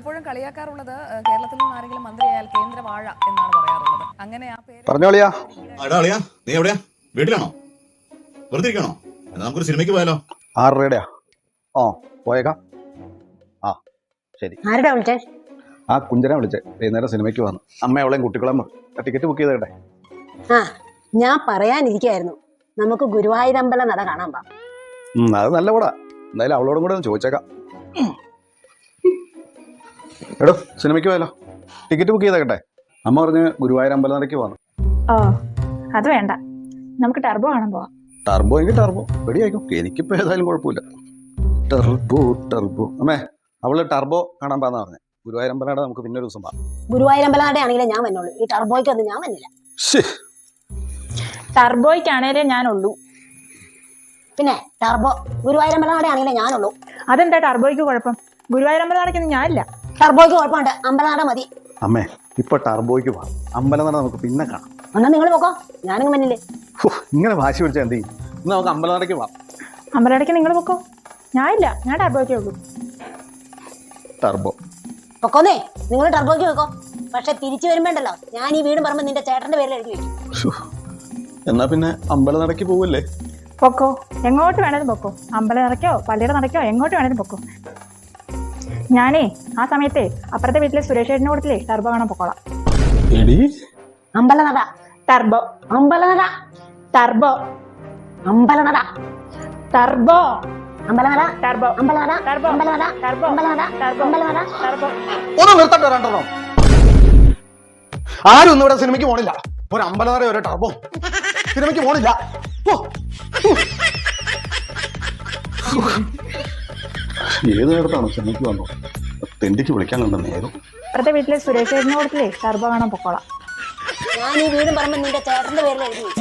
പലപ്പോഴും കളിയാക്കാറുള്ളത് കേരളത്തിൽ നിന്ന് ആരെങ്കിലും മന്ത്രിയായാൽ കേന്ദ്ര വാഴ എന്നാണ് പറയാറുള്ളത്. അങ്ങനെ ആ പേര് പറഞ്ഞോളിയാ അടാളിയാ അളിയാ നീ എവിടെയാ? വീട്ടിലാണോ? വെറുതെ ഇരിക്കണോ എന്നാ നമുക്കൊരു സിനിമയ്ക്ക് പോയാലോ? ആറരയുടെയാ. ഓ പോയേക്കാം. ആ ശരി. ആരുടെ വിളിച്ചേ? ആ കുഞ്ചനെ വിളിച്ചേ. വൈകുന്നേരം സിനിമയ്ക്ക് വന്നു. അമ്മ അവളെയും കുട്ടികളും ടിക്കറ്റ് ബുക്ക് ചെയ്തേട്ടെ ആ ഞാൻ പറയാനിരിക്കായിരുന്നു നമുക്ക് ഗുരുവായൂരമ്പല നട കാണാൻ പാ അത് നല്ല കൂടാ എന്തായാലും അവളോടും കൂടെ ഒന്ന് ചോദിച്ചേക്കാം. എടോ സിനിമയ്ക്ക് പോയാലോ? ടിക്കറ്റ് ബുക്ക് ചെയ്തേക്കട്ടെ. അമ്മ പറഞ്ഞ് ഗുരുവായൂർ അമ്പലനടയ്ക്ക് വന്നു ഓ അത് വേണ്ട. നമുക്ക് ടർബോ കാണാൻ പോവാം. ടർബോ എങ്കിൽ ടർബോ. റെഡിയായിക്കും. എനിക്കിപ്പോൾ ഏതായാലും കുഴപ്പമില്ല. Turbo Turbo. അമ്മേ അവൾ ടർബോ കാണാൻ പാന്നാ പറഞ്ഞു. ഗുരുവായൂർ അമ്പലനട നമുക്ക് പിന്നെ ഒരു ദിവസം പാ ഗുരുവായൂരമ്പല ആണെങ്കിലും ഞാൻ വന്നോളൂ. ഈ ടർബോയ്ക്ക് ടർബോയ്ക്കൊന്നും ഞാൻ വന്നില്ല. ടർബോയ്ക്കാണേലേ ഞാനുള്ളൂ. പിന്നെ ടർബോ ഗുരുവായൂരമ്പല ഞാൻ ഞാനുള്ളൂ. അതെന്താ ടർബോയ്ക്ക് കുഴപ്പം? ഗുരുവായൂർ അമ്പലനടയ്ക്കൊന്നും ഞാനില്ല. ടർബോയ്ക്ക് കുഴപ്പമുണ്ട്. അമ്പലനട മതി. അമ്മേ ഇപ്പൊ ടർബോയ്ക്ക് പോവാം. അമ്പലനട നമുക്ക് പിന്നെ കാണാം. എന്നാ നിങ്ങൾ പോക്കോ? ഞാനിങ്ങ് വന്നില്ലേ ഇങ്ങനെ വാശി പിടിച്ചാൽ എന്ത് ചെയ്യും? ഇന്ന് നമുക്ക് അമ്പലനടയ്ക്ക് പോവാം. അമ്പലനടയ്ക്ക് നിങ്ങൾ പൊക്കോ? ഞാനില്ല ഞാൻ ടർബോയ്ക്കേ ഉള്ളൂ. ടർബോ. പൊക്കോന്നേ നിങ്ങൾ ടർബോയ്ക്ക് വെക്കോ പക്ഷെ തിരിച്ചു വരുമ്പോണ്ടല്ലോ ഞാൻ ഈ വീട് പറയുമ്പോൾ നിന്റെ ചേട്ടന്റെ പേരിൽ എഴുതി വെക്കും. എന്നാ പിന്നെ അമ്പലനടയ്ക്ക് പോവല്ലേ? പൊക്കോ എങ്ങോട്ട് വേണേലും പൊക്കോ. അമ്പല നടക്കോ പള്ളിയുടെ നടക്കോ എങ്ങോട്ട് വേണേലും പൊക്കോ. ഞാനേ ആ സമയത്തെ അപ്പുറത്തെ വീട്ടിലെ സുരേഷ് കൊടുത്തില്ലേ കൂട്ടത്തിലേ ടർബോ കാണാൻ പൊക്കോളാം. എടി? അമ്പലനട. ടർബോ. അമ്പലനട. ടർബോ. അമ്പലനട. ടർബോ. അമ്പലനട. ടർബോ. അമ്പലനട. ടർബോ. അമ്പലനട. ടർബോ. അമ്പലനട. ടർബോ. അമ്പലനട. ടർബോ. ഒന്ന് നിർത്തട്ടെ രണ്ടെണ്ണം. ആരും ഒന്നും ഇവിടെ സിനിമയ്ക്ക് പോണില്ല. ഒരു അമ്പലനട ഒരു ടർബോ. സിനിമയ്ക്ക് പോണില്ല. ഓ. ഏത് നേരത്താണ് സിനിമയ്ക്ക് വന്നു തെണ്ടിക്ക് വിളിക്കാൻ കണ്ട നേരം. അപ്പുറത്തെ വീട്ടിലെ സുരേഷ് ചേട്ടനോടത്തില്ലേ ടർബോ കാണാൻ പൊക്കോളാം. ഞാൻ ഈ വീടും പറയുമ്പോൾ നിന്റെ ചേട്ടന്റെ പേരിൽ എഴുതി